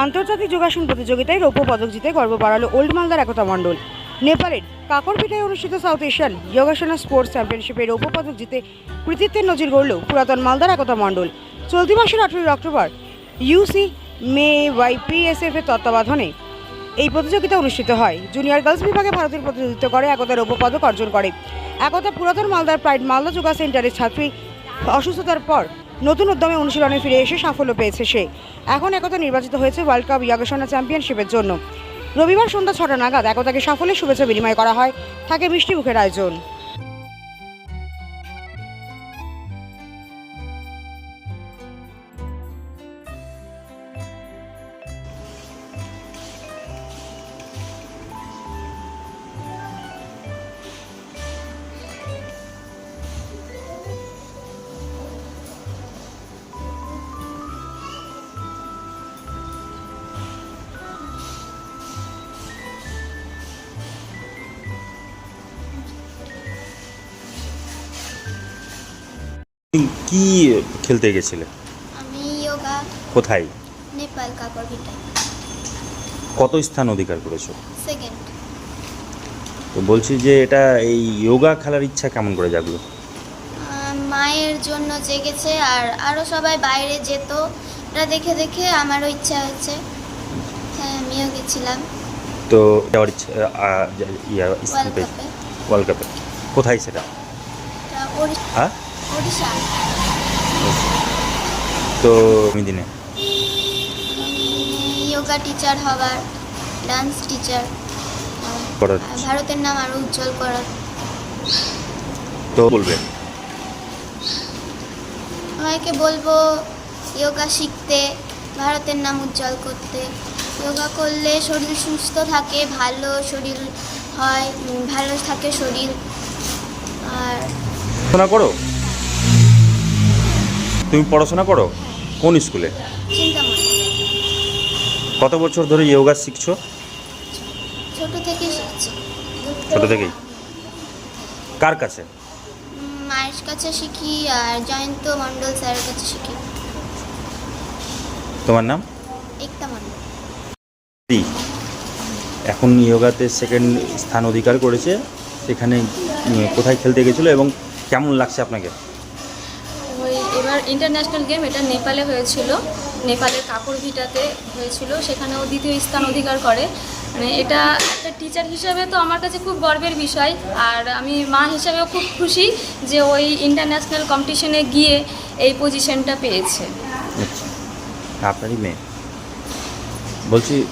আন্তর্জাতিক যোগাসন প্রতিযোগিতায় রৌপ্য পদক জিতে গর্ব বাড়ালো ওল্ড মালদার একতা মণ্ডল। নেপালের কাকরপিঠায় অনুষ্ঠিত সাউথ এশিয়ান যোগাসনা স্পোর্টস চ্যাম্পিয়নশিপে রৌপ্য পদক জিতে কৃতিত্বের নজির গড়ল পুরাতন মালদার একতা মণ্ডল। চলতি মাসের আঠেরোই অক্টোবর ইউসি মে ওয়াই পিএসএফ এর তত্ত্বাবধানে এই প্রতিযোগিতা অনুষ্ঠিত হয়। জুনিয়র গার্লস বিভাগে ভারতের প্রতিনিধিত্ব করে একতা রৌপ্য পদক অর্জন করে। একতা পুরাতন মালদার প্রাইড মালদা যোগা সেন্টারের ছাত্রী অসুস্থতার পর নতুন উদ্যমে অনুশীলনে ফিরে এসে সাফল্য পেয়েছে সে। এখন একতা নির্বাচিত হয়েছে ওয়ার্ল্ড কাপ ইয়াগাসনা চ্যাম্পিয়নশিপের জন্য। রবিবার সন্ধ্যা ছটা নাগাদ একতাকে সাফল্যের শুভেচ্ছা বিনিময় করা হয়। থাকে মিষ্টি মুখের আয়োজন। কি খেলতে গেছিলে? আমি যোগা কোথায়? নেপাল কাকরভিটায় কত স্থান অধিকার করেছ? সেকেন্ড তো বলছি যে এটা এই যোগা খেলার ইচ্ছা কেমন করে জাগলো? মায়ের জন্য জেগেছে আর আরও সবাই বাইরে যেত। ওটা দেখে দেখে আমারও ইচ্ছা হয়েছে হ্যাঁ আমিও গেছিলাম। তো যাওয়ার ইচ্ছা ওয়ার্ল্ড কাপে কোথায় সেটা? হ্যাঁ তো আমি দিনে? যোগা টিচার হওয়ার ডান্স টিচার ভারতের নাম আরও উজ্জ্বল করার। তো বলবে? সবাইকে বলব যোগা শিখতে ভারতের নাম উজ্জ্বল করতে। যোগা করলে শরীর সুস্থ থাকে ভালো শরীর হয় ভালো থাকে শরীর। আর করো? তুমি পড়াশোনা করো? কোন স্কুলে? কত বছর ধরে যোগা শিখছো? ছোট থেকে ছোট থেকেই? কার কাছে? মায়ের কাছে শিখি আর জয়ন্ত মণ্ডল স্যারের কাছে শিখি। তোমার নাম? একতা মণ্ডল। এখন যোগাতে সেকেন্ড স্থান অধিকার করেছে। সেখানে কোথায় খেলতে গেছিল এবং কেমন লাগছে আপনাকে? ইন্টারন্যাশনাল গেম এটা নেপালে হয়েছিল। নেপালের কাকুরভিটাতে হয়েছিল। সেখানেও দ্বিতীয় স্থান অধিকার করে। মানে এটা একটা টিচার হিসাবে তো আমার কাছে খুব গর্বের বিষয়। আর আমি মা হিসাবেও খুব খুশি যে ওই ইন্টারন্যাশনাল কম্পিটিশনে গিয়ে এই পজিশনটা পেয়েছে। আচ্ছা। আপনারই মেয়ে? বলছি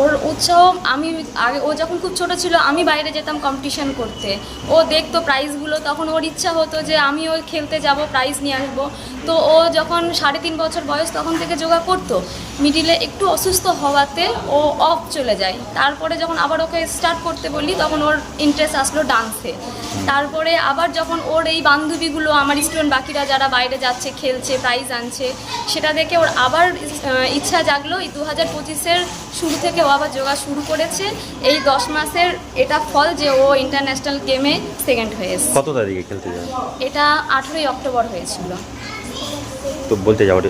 ওর উৎসাহ আমি আগে ও যখন খুব ছোট ছিল আমি বাইরে যেতাম কম্পিটিশন করতে। ও দেখতো প্রাইজগুলো তখন ওর ইচ্ছা হতো যে আমিও খেলতে যাব প্রাইজ নিয়ে আসব। তো ও যখন সাড়ে তিন বছর বয়স তখন থেকে যোগা করতো। মিডিলে একটু অসুস্থ হওয়াতে ও অফ চলে যায়। তারপরে যখন আবার ওকে স্টার্ট করতে বলি তখন ওর ইন্টারেস্ট আসলো ডান্সে তারপরে আবার যখন ওর এই বান্ধবীগুলো আমার স্টুডেন্ট বাকিরা যারা বাইরে যাচ্ছে খেলছে প্রাইজ আনছে সেটা দেখে ওর আবার ইচ্ছা জাগলো। এই দু হাজার পঁচিশের শুরু থেকে ও আবার যোগা শুরু করেছে। এই দশ মাসের এটা ফল যে ও ইন্টারন্যাশনাল গেমে সেকেন্ড হয়েছে কত তারিখে খেলতে যাবে? এটা আঠেরোই অক্টোবর হয়েছিল। তো বলতে যাওয়ার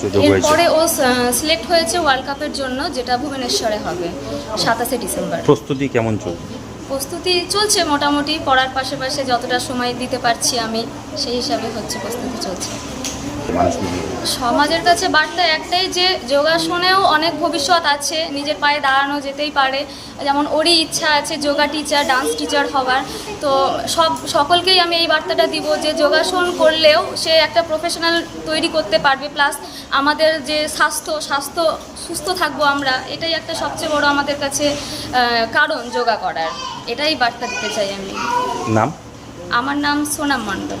সুযোগ হয়েছে। এরপরে ও সিলেক্ট হয়েছে ওয়ার্ল্ড কাপের জন্য যেটা ভুবনেশ্বরে হবে সাতাশে ডিসেম্বর। প্রস্তুতি কেমন চলছে? প্রস্তুতি চলছে মোটামুটি পড়ার পাশাপাশি যতটা সময় দিতে পারছি আমি সেই হিসাবে হচ্ছে প্রস্তুতি চলছে। মানুষ। সমাজের কাছে বার্তা একটাই যে যোগাসনেও অনেক ভবিষ্যৎ আছে নিজের পায়ে দাঁড়ানো যেতেই পারে। যেমন ওরই ইচ্ছা আছে যোগা টিচার ডান্স টিচার হওয়ার। তো সব সকলকেই আমি এই বার্তাটা দিব যে যোগাসন করলেও সে একটা প্রফেশনাল তৈরি করতে পারবে। প্লাস আমাদের যে স্বাস্থ্য স্বাস্থ্য সুস্থ থাকব আমরা এটাই একটা সবচেয়ে বড় আমাদের কাছে কারণ যোগা করার। এটাই বার্তা দিতে চাই আমি। নাম? আমার নাম সোনাম মণ্ডল।